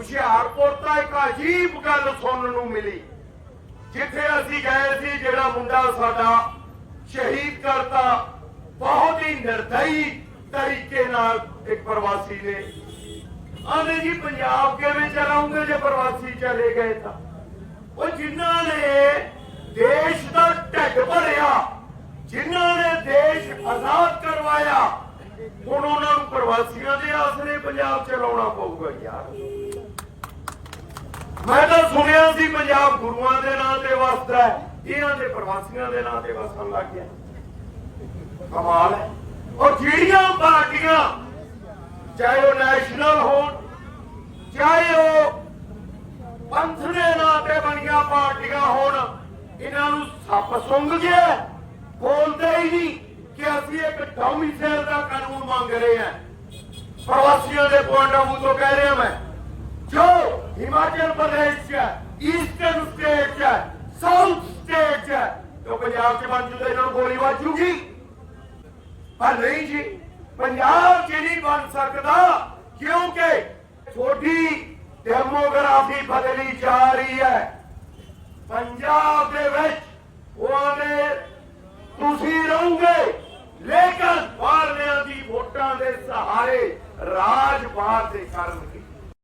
ਹੁਸ਼ਿਆਰਪੁਰ ਤਾਂ ਇੱਕ ਅਜੀਬ ਗੱਲ ਸੁਣਨ ਨੂੰ ਮਿਲੀ। ਜਿੱਥੇ ਅਸੀਂ ਗਏ ਸੀ, ਜਿਹੜਾ ਮੁੰਡਾ ਸਾਡਾ ਸ਼ਹੀਦ ਕਰਤਾ, ਬਹੁਤ ਹੀ ਨਿਰਦਈ ਤਰੀਕੇ ਨਾਲ ਇੱਕ ਪ੍ਰਵਾਸੀ ਨੇ। ਆਂਦੇ ਜੀ, ਪੰਜਾਬ ਕਿਵੇਂ ਚਲਾਉਂਗੇ ਜੇ ਪ੍ਰਵਾਸੀ ਚਲੇ ਗਏ ਤਾਂ? ਉਹ ਜਿਨ੍ਹਾਂ ਨੇ ਦੇਸ਼ ਦਾ ਢਿੱਡ ਭਰਿਆ, ਜਿਨ੍ਹਾਂ ਨੇ ਦੇਸ਼ ਆਜ਼ਾਦ ਕਰਵਾਇਆ, ਹੁਣ ਉਹਨਾਂ ਨੂੰ ਪ੍ਰਵਾਸੀਆਂ ਦੇ ਆਸਰੇ ਪੰਜਾਬ ਚਲਾਉਣਾ ਪਊਗਾ ਯਾਰ। ਮੈਂ ਤਾਂ ਸੁਣਿਆ ਸੀ ਪੰਜਾਬ ਗੁਰੂਆਂ ਦੇ ਨਾਂ ਤੇ ਵਸਦਾ ਹੈ, ਇਹਨਾਂ ਦੇ ਪ੍ਰਵਾਸੀਆਂ ਦੇ ਨਾਂ ਤੇ ਵਸਣ ਲੱਗ ਗਿਆ। ਕਮਾਲ ਹੈ। ਔਰ ਜਿਹੜੀਆਂ ਪਾਰਟੀਆਂ, ਚਾਹੇ ਉਹ ਨੈਸ਼ਨਲ ਹੋਣ, ਚਾਹੇ ਉਹ ਪੰਥ ਦੇ ਨਾਂ ਤੇ ਬਣੀਆਂ ਪਾਰਟੀਆਂ ਹੋਣ, ਇਹਨਾਂ ਨੂੰ ਸੱਪ ਸੁੰਘ ਗਿਆ ਬੋਲਦੇ ਹੀ ਨਹੀਂ ਕਿ ਅਸੀਂ ਇੱਕ ਡੋਮਿਸਾਈਲ ਦਾ ਕਾਨੂੰਨ ਮੰਗ ਰਹੇ ਹਾਂ। ਪ੍ਰਵਾਸੀਆਂ ਦੇ ਪੁਆਇੰਟ ਆਫ ਤੋਂ ਕਹਿ ਰਿਹਾ ਮੈਂ। ਹਿਮਾਚਲ ਪ੍ਰਦੇਸ਼ ਚ ਈਸਟਰਨ ਸਟੇਟ ਚ ਸਾਊਥ ਸਟੇਟ ਚ ਜੋ ਪੰਜਾਬ ਚ ਬਣ ਜੂਦੇ ਇਹਨਾਂ ਨੂੰ ਗੋਲੀ ਵੱਜੂਗੀ ਪਰ ਨਹੀਂ ਜੀ ਪੰਜਾਬ ਚ ਨਹੀਂ ਬਣ ਸਕਦਾ ਕਿਉਂਕਿ ਛੋਟੀ ਡੈਮੋਗ੍ਰਾਫੀ ਬਦਲੀ ਜਾ ਰਹੀ ਹੈ ਪੰਜਾਬ ਦੇ ਵਿੱਚ ਉਹਨਾਂ ਤੁਸੀਂ ਰਹੋਗੇ ਲੇਕਿਨ ਬਾਹਰਲਿਆਂ ਦੀ ਵੋਟਾਂ ਦੇ ਸਹਾਰੇ ਰਾਜ ਬਾਹਰ ਦੇ ਕਰਨ